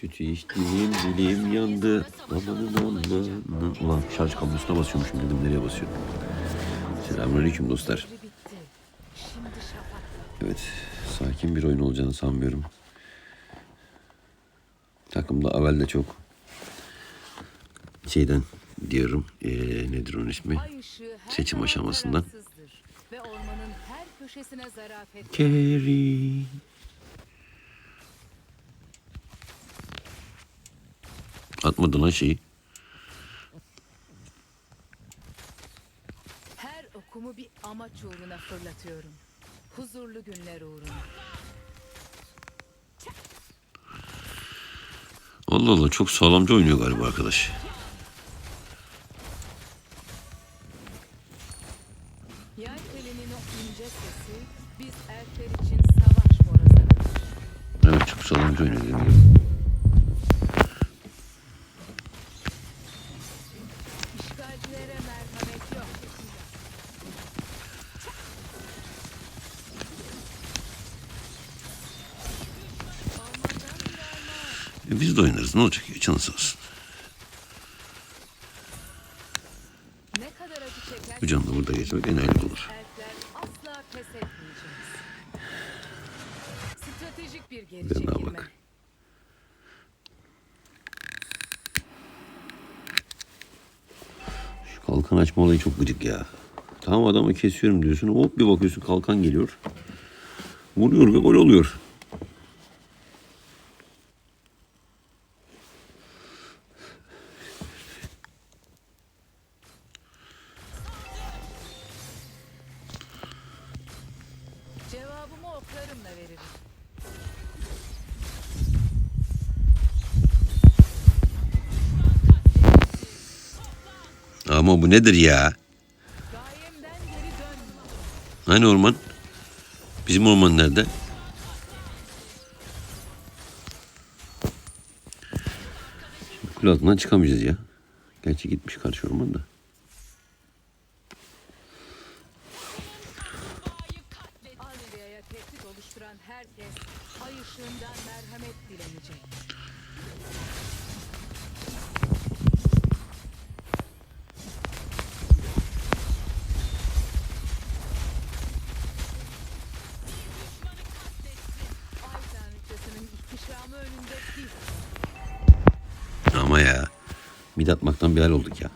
Sütü içtiğim dilim yandı. Amanın amanın. Ulan şarj kablosuna basıyormuşum dedim nereye basıyorum. Selamünaleyküm dostlar. Evet sakin bir oyun olacağını sanmıyorum. Takımda Avel de çok şeyden diyorum ee, nedir onun ismi? Seçim aşamasından. tarafsızdır Atmadı lan şeyi. Her okumu bir amaç uğruna fırlatıyorum. Huzurlu günler uğruna. Allah Allah çok sağlamca oynuyor galiba arkadaş. Evet çok sağlamca oynuyor dediğim gibi. Oynarız ne olacak ya canı sağ olsun. Bu canla burada geçmek en hayırlı olur. Çekilme. bak. Şu kalkan açma olayı çok gıcık ya. Tamam adamı kesiyorum diyorsun. Hop bir bakıyorsun kalkan geliyor. Vuruyor ve gol oluyor. Nedir ya? Hani orman? Bizim orman nerede? Kule altından çıkamayacağız ya. Gerçi gitmiş karşı orman da. Mid atmaktan bir hal olduk ya.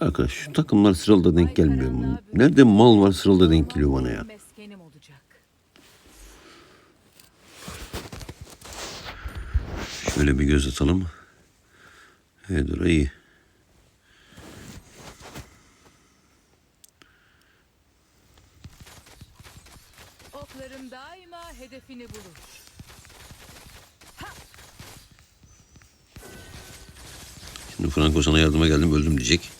Arkadaş şu takımlar sıralda denk gelmiyor mu? Nerede mal var sıralda denk geliyor bana ya. Şöyle bir göz atalım. Hedora iyi. Hedefini bulur. Şimdi Franco sana yardıma geldim öldüm diyecek.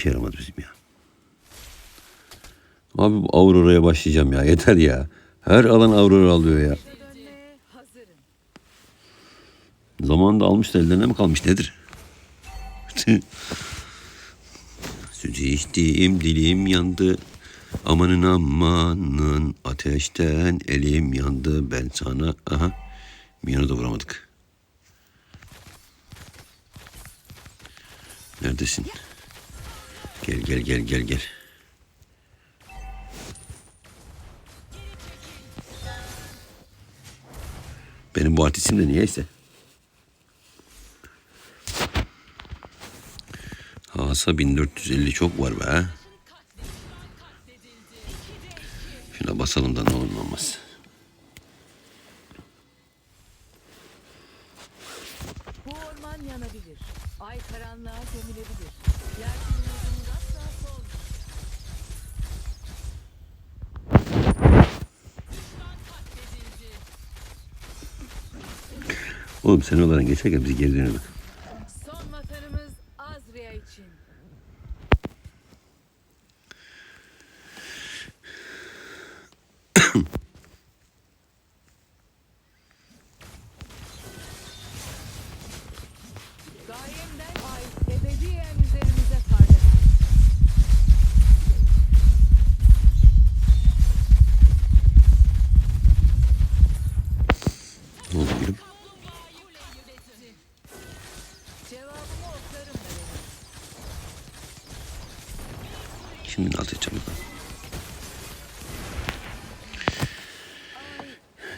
İşe yaramadı bizim ya. Abi bu Aurora'ya başlayacağım ya. Yeter ya. Her alan Aurora alıyor ya. Zamanında almış da ellerine mi kalmış nedir? Sütü içtiğim dilim yandı. Amanın amanın ateşten elim yandı ben sana. Aha. Miyanı da vuramadık. Neredesin? Gel gel gel gel gel. Benim bu artistim de niyeyse. Hasa 1450 çok var be. Şuna basalım da ne olur olmaz. Bu orman yanabilir. Ay karanlığa gömülebilir. Lakin Oğlum sen oradan geçerken biz geri dönüyorduk.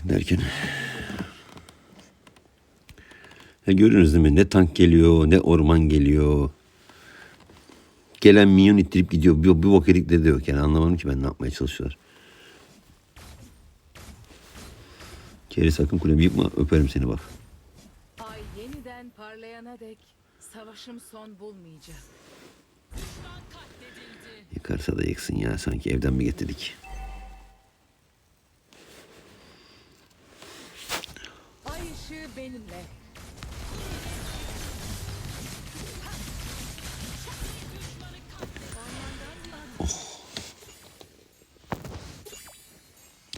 Derken... Ya görüyorsunuz değil mi? Ne tank geliyor, ne orman geliyor. Gelen minyon ittirip gidiyor. Bir, bir bok de yok. Yani anlamadım ki ben ne yapmaya çalışıyorlar. Keri sakın kulemi yıkma. Öperim seni bak. Ay yeniden parlayana dek savaşım son bulmayacak. Yıkarsa da yıksın ya. Sanki evden mi getirdik? Ay ışığı benimle.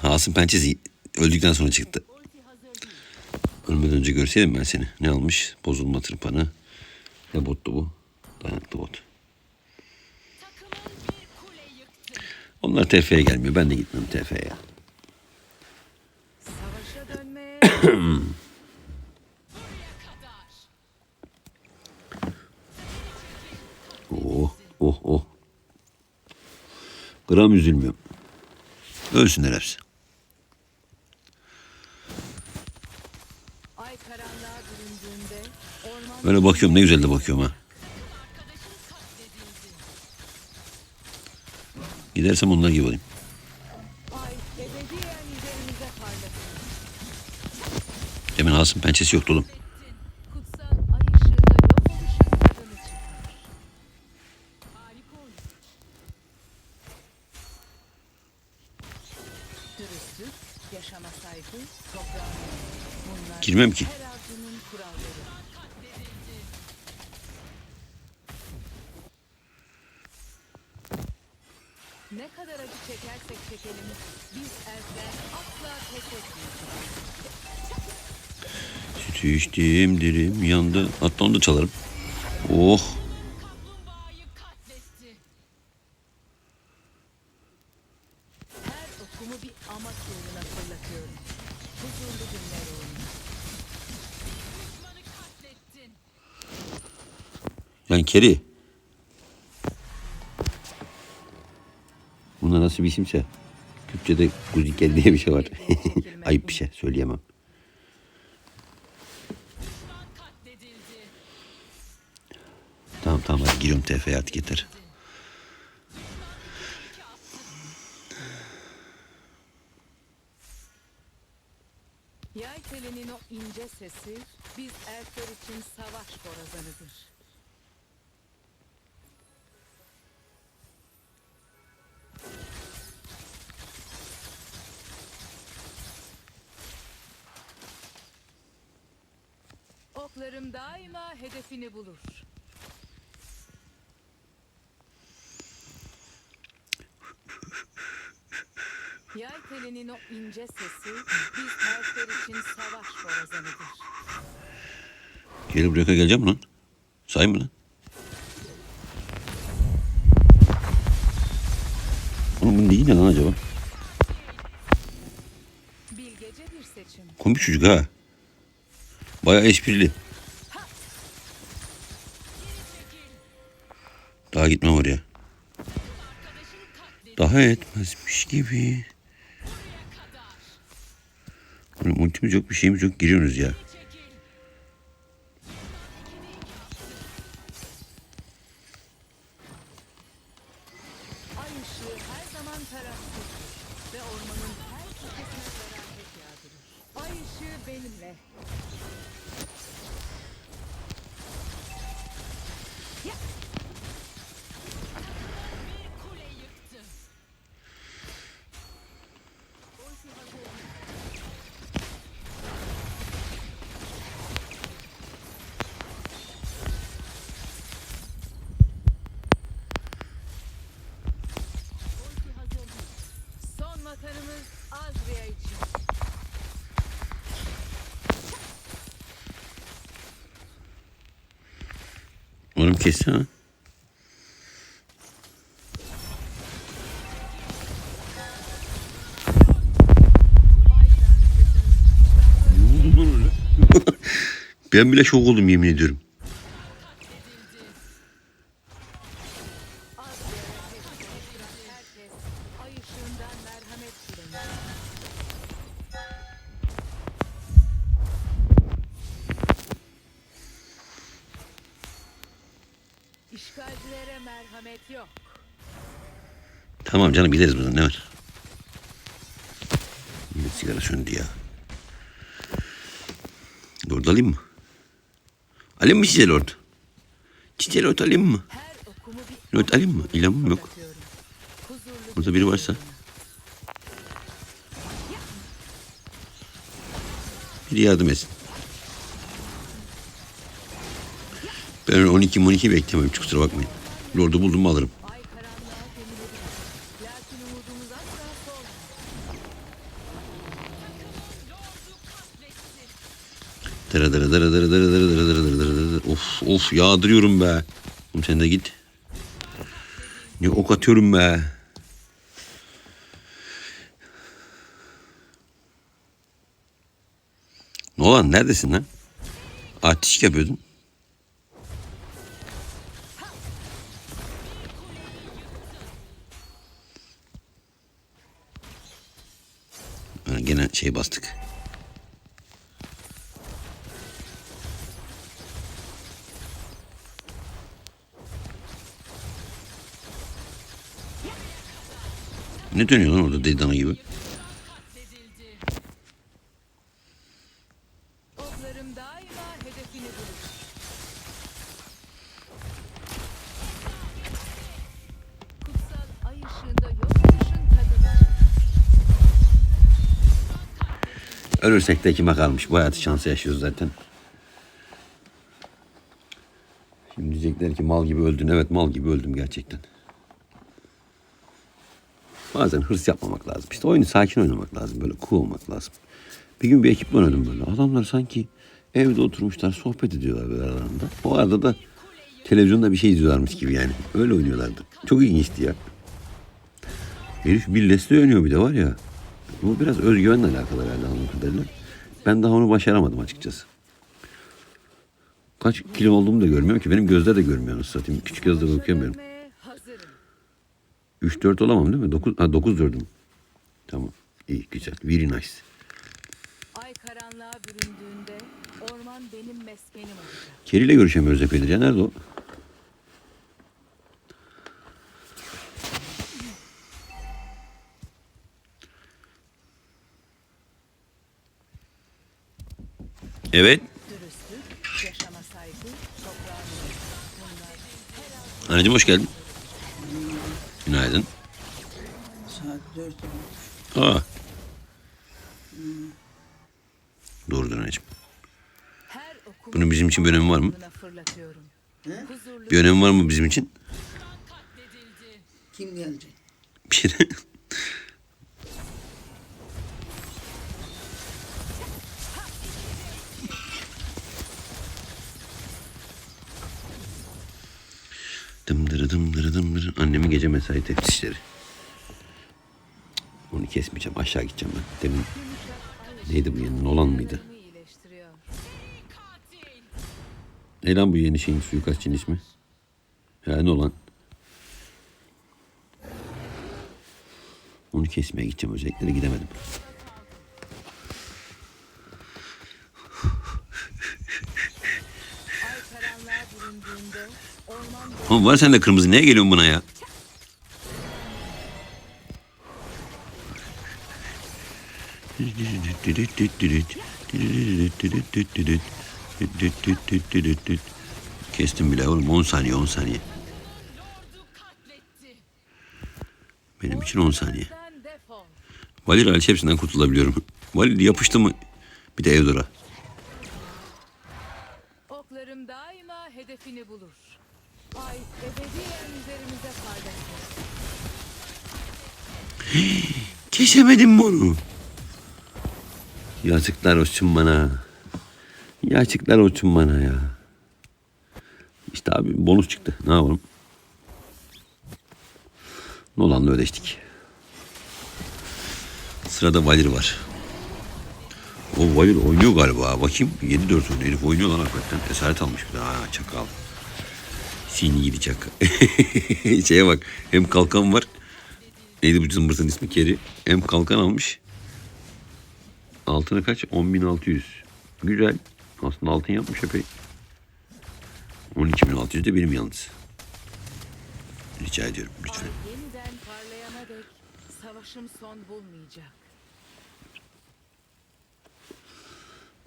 Asım pençesi öldükten sonra çıktı. Ölmeden önce görseydim ben seni. Ne almış? Bozulma tırpanı. Ne bottu bu? Dayanıklı bot. Onlar TF'ye gelmiyor. Ben de gitmem TF'ye. Oh oh. Gram üzülmüyorum. Ölsünler hepsi. Böyle bakıyorum ne güzel de bakıyorum ha. Gidersem onlar gibi olayım. Demin Asım pençesi yoktu oğlum. Girmem ki. Ne kadar acı çekersek çekelim, biz erkekler asla pes etmeyeceğiz. Sütü içtim dilim yandı. Hatta onu da çalarım. Oh. Keri. Buna nasıl bir isimse. Türkçe'de kuzikel diye bir şey var. Ayıp bir şey söyleyemem. Tamam tamam hadi giriyorum TF'ye artık yeter. Yay telinin o ince sesi biz erkekler için savaş borazanıdır. Hedefini bulur. Yay telinin o ince sesi biz erkekler için savaş borazanıdır. Geri buraya geleceğim mi lan? Say mı lan? Oğlum bunun neyi ne lan acaba? Bilgece bir seçim. Komik çocuk ha. Bayağı esprili. Daha gitmem oraya. Daha etmezmiş gibi. Ultimiz yok bir şeyimiz yok giriyorsunuz ya. Adam kessene. ben bile şok oldum yemin ediyorum. Merhamet yok. Tamam canım gideriz buradan ne var? Yine sigara söndü ya. Lord alayım mı? Alayım mı size Lord? Çiçeği Lord alayım mı? Lord alayım mı? İlamım yok. Burada biri varsa. Biri yardım etsin. Ben öyle 12 12 beklemem kusura bakmayın. Lord'u buldum alırım. Dara dara dara dara dara dara dara dara dara dara dara. Of of yağdırıyorum be. Oğlum sen de git. Ne ok atıyorum be. Ne olan neredesin lan? Artistlik yapıyordun. Ne dönüyor lan orada deli dana gibi? Ölürsek de kime kalmış? Bu hayatı şansı yaşıyoruz zaten. Şimdi diyecekler ki mal gibi öldün. Evet mal gibi öldüm gerçekten. Bazen hırs yapmamak lazım. İşte oyunu sakin oynamak lazım. Böyle cool olmak lazım. Bir gün bir ekiple oynadım böyle. Adamlar sanki evde oturmuşlar sohbet ediyorlar böyle aralarında. O arada da televizyonda bir şey izliyorlarmış gibi yani. Öyle oynuyorlardı. Çok ilginçti ya. Herif bir Leslie oynuyor bir de var ya. Bu biraz özgüvenle alakalı herhalde anladığım kadarıyla. Ben daha onu başaramadım açıkçası. Kaç kilo olduğumu da görmüyorum ki. Benim gözler de görmüyor satayım. Küçük yazıda okuyamıyorum. Ölmeye hazırım. 3-4 olamam değil mi? 9, ha 9 dördüm. Tamam. İyi güzel. Very nice. Ay karanlığa büründüğünde orman benim meskenim olacak. Keri ile görüşemiyoruz epeydir. Nerede o? Evet. Dürüstlük, yaşama saygı. Bunlar Anneciğim hoş geldin. Günaydın. Saat dört olmuş. Aa. Doğrudur anneciğim. Bunun bizim için bir önemi var mı? Bir önemi var mı bizim için? Kim gelecek? Bir şey Dımdırı dımdırı dımdırı. Annemin gece mesai teftişleri. Onu kesmeyeceğim. Aşağı gideceğim ben. Demin neydi bu yeni? Nolan mıydı? Ne lan bu yeni şeyin suikastçının ismi? Ya Nolan. Onu kesmeye gideceğim. Özellikle gidemedim. Ay karanlığa büründüğünde Ama var sende kırmızı. Neye geliyorsun buna ya? Kestim bile oğlum 10 saniye 10 saniye. Benim için 10 saniye. Valir hariç hepsinden kurtulabiliyorum. Valir yapıştı mı bir de Evdora. Oklarım daima hedefini bulur. Ay mi onu? Yazıklar olsun bana. Yazıklar olsun bana ya. İşte abi bonus çıktı. Ne yapalım? Nolan'la ödeştik. Sırada Valir var. O Valir oynuyor galiba. Bakayım 7-4 oynuyor. Herif oynuyor lan hakikaten. Esaret almış bir de. Ha çakal. Sini gidi çakal. Şeye bak. Hem kalkan var. Neydi bu zımbırtın ismi Keri. Hem kalkan almış. Altını kaç? 10.600. Güzel. Aslında altın yapmış epey. 12.600 de benim yalnız. Rica ediyorum lütfen. Ay yeniden parlayana dek savaşım son bulmayacak.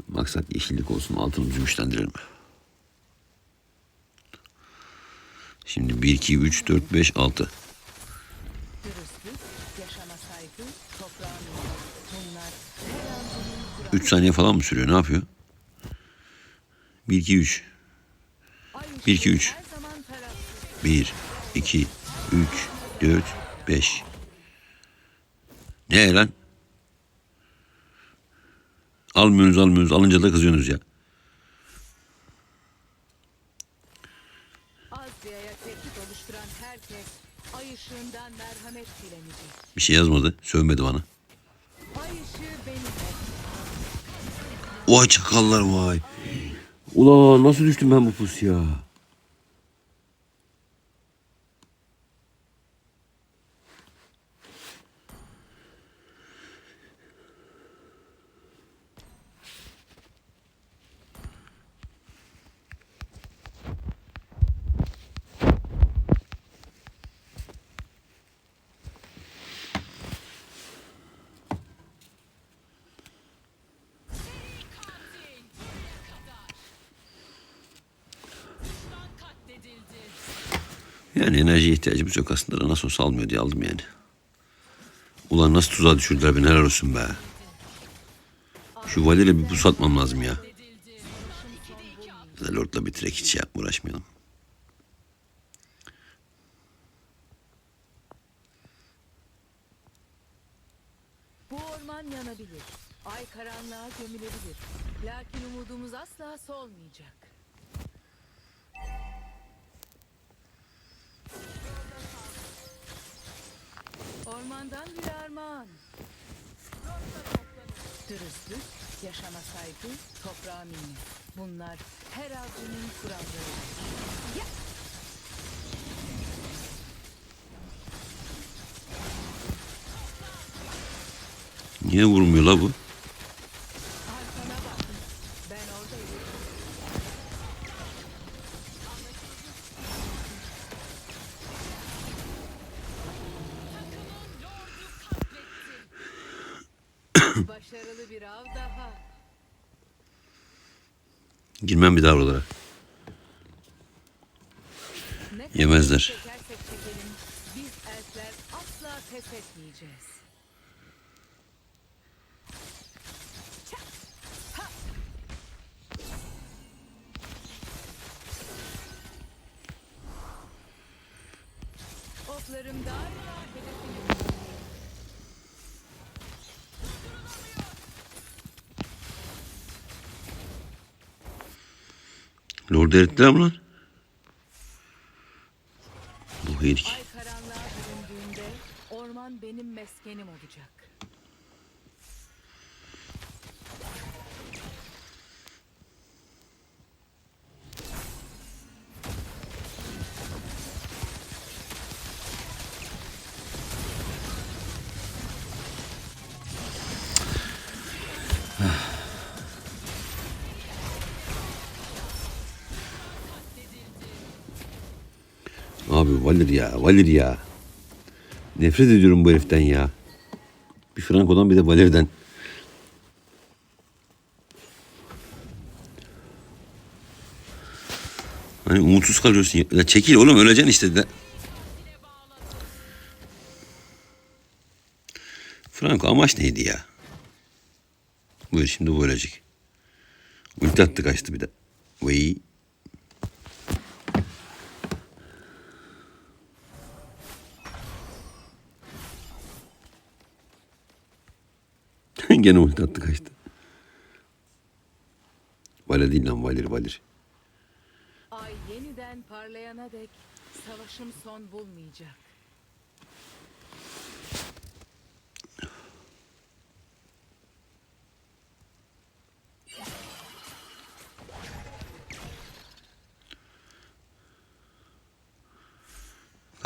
Maksat yeşillik olsun altınımızı güçlendirelim. Şimdi 1, 2, 3, 4, 5, 6. Dürüstlük, yaşama saygı, toprağın yolu. Bunlar her an bunun 3 saniye falan mı sürüyor? Ne yapıyor? 1, 2, 3. Ay Bir, iki, ışığı üç. Her zaman tarafsız. 1, 2, 3, 4, 5. Ne lan? Almıyorsunuz almıyorsunuz. Alınca da kızıyorsunuz ya. Bir şey yazmadı. Sövmedi bana. Vay çakallar vay. Ulan nasıl düştüm ben bu pusuya? Yani enerjiye ihtiyacımız yok aslında. Nasıl olsa almıyor diye aldım yani. Ulan nasıl tuzağa düşürdüler beni helal olsun be. Şu valiyle bir buz atmam lazım ya. Lord'la bitirek hiç şey yapma uğraşmayalım. Bu orman yanabilir. Ay karanlığa gömülebilir. Lakin umudumuz asla solmayacak. Bunlar her avcının kuralları. Ya! Niye vurmuyor la bu? Girmem bir daha oralara. Yemezler. Oklarım daima hedefim. Lord erittiler mi lan? Bu herik. Ay karanlığa büründüğünde orman benim meskenim olacak. Valir ya, Valir ya. Nefret ediyorum bu heriften ya. Bir Franco'dan bir de Valir'den. Hani umutsuz kalıyorsun. Ya. Çekil oğlum öleceksin işte. De. Franco amaç neydi ya? Buyur şimdi bu ölecek. Ulti attı kaçtı bir de. Vay. Gene ulti attı kaçtı. Vale değil lan Valir Valir. Ay yeniden parlayana dek savaşım son bulmayacak.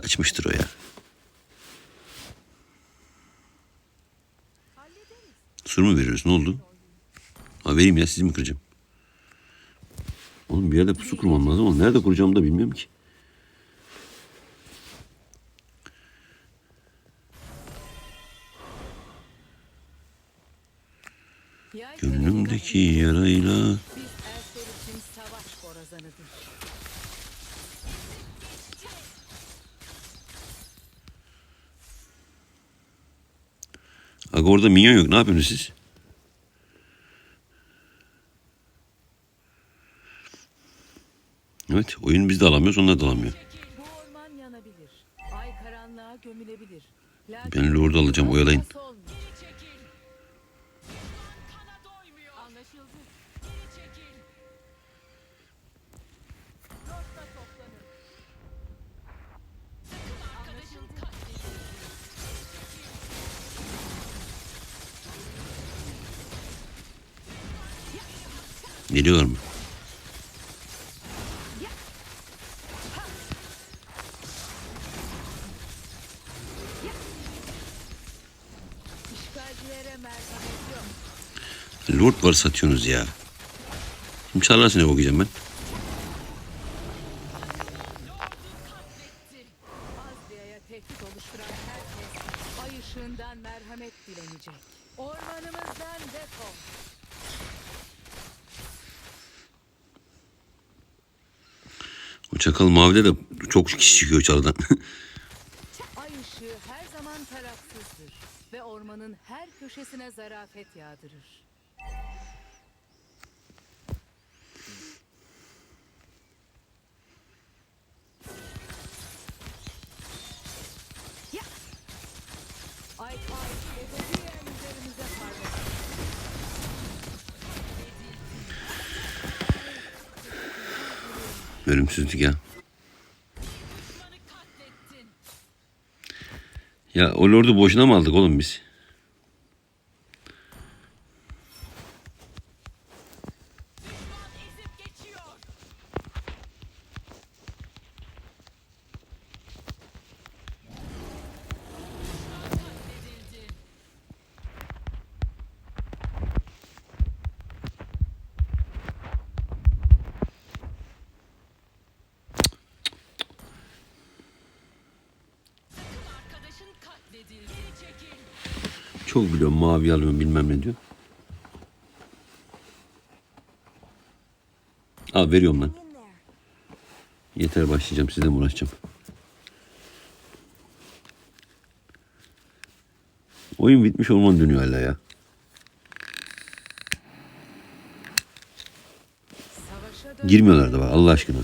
Kaçmıştır o ya. Veriyoruz? Ne oldu? Ha vereyim ya sizi mi kıracağım? Oğlum bir yerde pusu kurmam lazım ama nerede kuracağımı da bilmiyorum ki. Gönlümdeki yarayla. Aga orada minyon yok. Ne yapıyorsunuz siz? Evet oyun biz de alamıyoruz onlar da alamıyor. Ben lordu alacağım oyalayın. Nasıl olmuyor? Anlaşıldı. Lordla toplanın. Anlaşıldı. Geliyorlar mı? İşgalcilere merhamet yok. Lord var satıyorsunuz ya. Şimdi çağırlarsa ne bakacağım ben? O çakal mavide de çok kişi çıkıyor çalıdan. Ay ışığı her zaman tarafsızdır ve ormanın her köşesine zarafet yağdırır. Ay. Ölümsüzlük ya. Ya o lordu boşuna mı aldık oğlum biz? Çok biliyorum mavi alıyorum bilmem ne diyor. Al veriyorum lan. Yeter başlayacağım sizle mi uğraşacağım. Oyun bitmiş orman dönüyor hala ya. Girmiyorlar da bak Allah aşkına.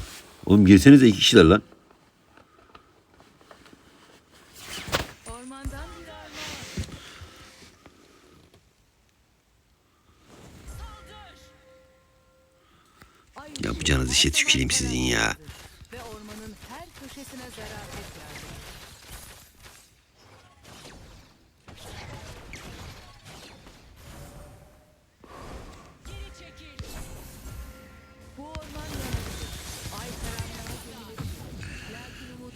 Oğlum girsenize iki kişiler lan.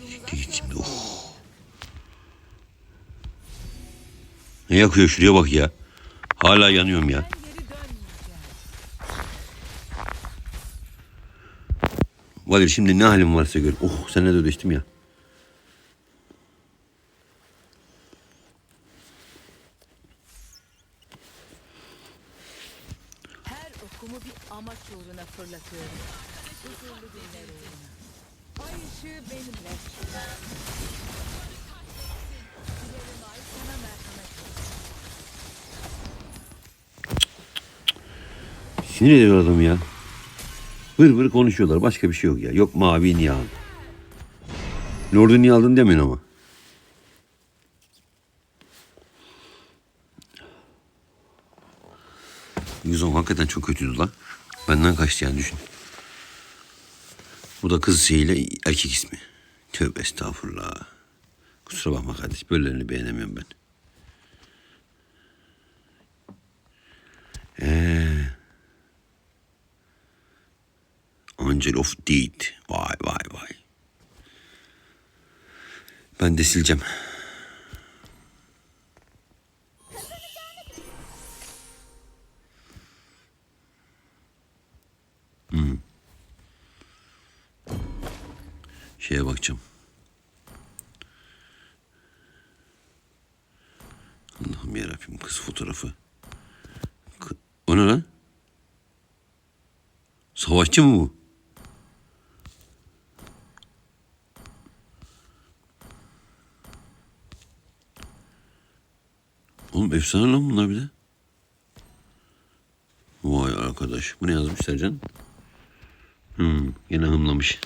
Git asla şimdi. sönmez. Oh. Ne yakıyor şuraya bak ya. Hala yanıyorum ya. Ben geri dönmeyeceğim. Valir şimdi ne halim varsa gör. Oh seninle de ödeştim ya. Her okumu bir amaç uğruna fırlatıyorum. Huzurlu günler uğruna. Ay ışığı benimle. Dilerim ay sana merhamet. Sinir ediyor adamı ya. Vır vır konuşuyorlar. Başka bir şey yok ya. Yok mavi niye aldın? Lord'u niye aldın demeyin ama. Yüzon hakikaten çok kötüydü lan. Benden kaçtı yani düşün. Bu da kız şeyiyle erkek ismi. Tövbe estağfurullah. Kusura bakma kardeş. Böylelerini beğenemiyorum ben. Ee, Angel of Deed. Vay vay vay. Ben de sileceğim. Hmm. Şeye bakacağım. Allah'ım yarabbim kız fotoğrafı. O ne lan? Savaşçı mı bu? Oğlum efsane lan bunlar bir de. Vay arkadaş. Bu ne yazmış Sercan? Hmm, yine hımlamış.